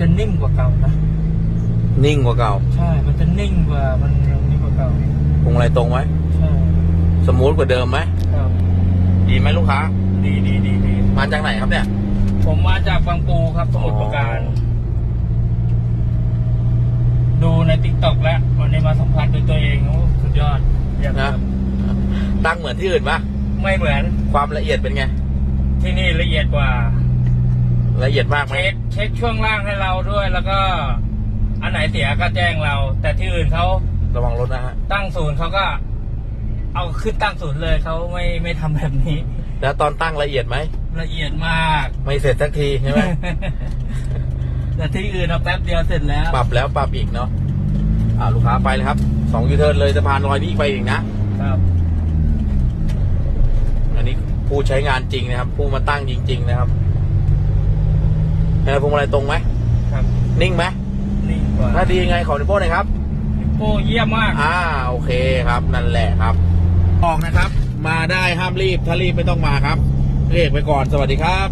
จะนิ่งกว่าเก่านะนิ่งกว่าเก่า ใช่ มันจะนิ่งกว่ามันนิ่งกว่าเก่าพวงอะไรตรงไหมใช่สมูทกว่าเดิมไหมครับดีไหมลูกค้า ดีดีดีดีมาจากไหนครับเนี่ย ผมมาจากบางปูครับสมุทรปราการ ดูในติ๊กต็อกแล้ววันนี้มาสัมผัสด้วยตัวเองโอ้สุดยอดเยี่ยมนะ ตั้งเหมือนที่อื่นปะไม่เหมือนความละเอียดเป็นไง ที่นี่ละเอียดกว่า ละเอียดมากไหมเช็คเช็คช่วงล่างให้เราด้วย แล้วก็ อันไหนเสียก็แจ้งเรา แต่ที่อื่นเขาระวังรถนะฮะ ตั้งศูนย์เขาก็ เอาขึ้นตั้งศูนย์เลยเขาไม่ไม่ทำแบบนี้ แล้วตอนตั้งละเอียดไหม ละเอียดมาก ไม่เสร็จสักทีใช่ไหม แต่ที่อื่นเอาแป๊บเดียวเสร็จแล้วปรับแล้วปรับอีกเนาะ อ่าลูกค้าไปเลยครับ สองยูเทิร์นเลยสะพานลอยนี้ไปอีกนะ ครับ อันนี้ผู้ใช้งานจริงนะครับ ผู้มาตั้งจริง ๆ นะครับ เฮ้ยพวงมาลัยตรงไหมครับนิ่งไหมนิ่งกว่าถ้าดียังไงขอนิโป้หน่อยครับโอ้เยี่ยมมากอ่าโอเคครับนั่นแหละครับ ออกนะครับ มาได้ห้ามรีบถ้ารีบไม่ต้องมาครับเรียกไปก่อนสวัสดีครับ